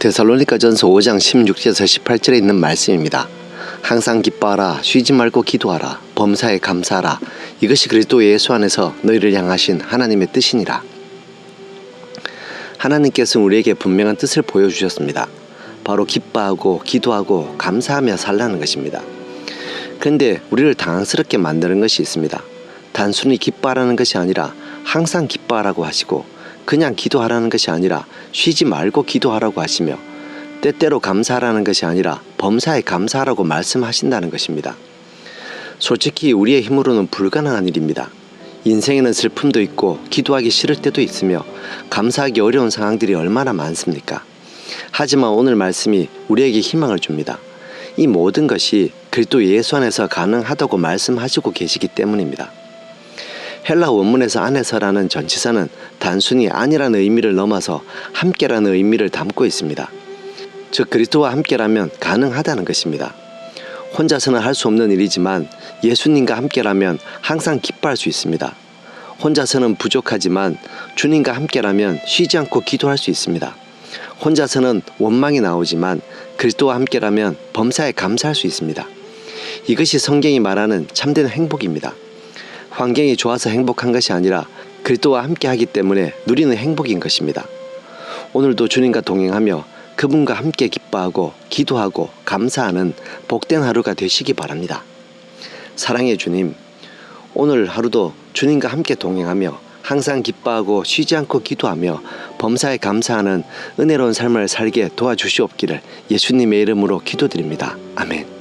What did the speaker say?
데살로니가전서 5장 16절에서 18절에 있는 말씀입니다. 항상 기뻐하라 쉬지 말고 기도하라 범사에 감사하라 이것이 그리스도 예수 안에서 너희를 향하신 하나님의 뜻이니라. 하나님께서는 우리에게 분명한 뜻을 보여주셨습니다. 바로 기뻐하고 기도하고 감사하며 살라는 것입니다. 그런데 우리를 당황스럽게 만드는 것이 있습니다. 단순히 기뻐하라는 것이 아니라 항상 기뻐하라고 하시고 그냥 기도하라는 것이 아니라 쉬지 말고 기도하라고 하시며 때때로 감사하라는 것이 아니라 범사에 감사하라고 말씀하신다는 것입니다. 솔직히 우리의 힘으로는 불가능한 일입니다. 인생에는 슬픔도 있고 기도하기 싫을 때도 있으며 감사하기 어려운 상황들이 얼마나 많습니까? 하지만 오늘 말씀이 우리에게 희망을 줍니다. 이 모든 것이 그리스도 예수 안에서 가능하다고 말씀하시고 계시기 때문입니다. 헬라 원문에서 안에서라는 전치사는 단순히 아니라는 의미를 넘어서 함께라는 의미를 담고 있습니다. 즉 그리스도와 함께라면 가능하다는 것입니다. 혼자서는 할 수 없는 일이지만 예수님과 함께라면 항상 기뻐할 수 있습니다. 혼자서는 부족하지만 주님과 함께라면 쉬지 않고 기도할 수 있습니다. 혼자서는 원망이 나오지만 그리스도와 함께라면 범사에 감사할 수 있습니다. 이것이 성경이 말하는 참된 행복입니다. 환경이 좋아서 행복한 것이 아니라 그리스도와 함께하기 때문에 누리는 행복인 것입니다. 오늘도 주님과 동행하며 그분과 함께 기뻐하고 기도하고 감사하는 복된 하루가 되시기 바랍니다. 사랑의 주님, 오늘 하루도 주님과 함께 동행하며 항상 기뻐하고 쉬지 않고 기도하며 범사에 감사하는 은혜로운 삶을 살게 도와주시옵기를 예수님의 이름으로 기도드립니다. 아멘.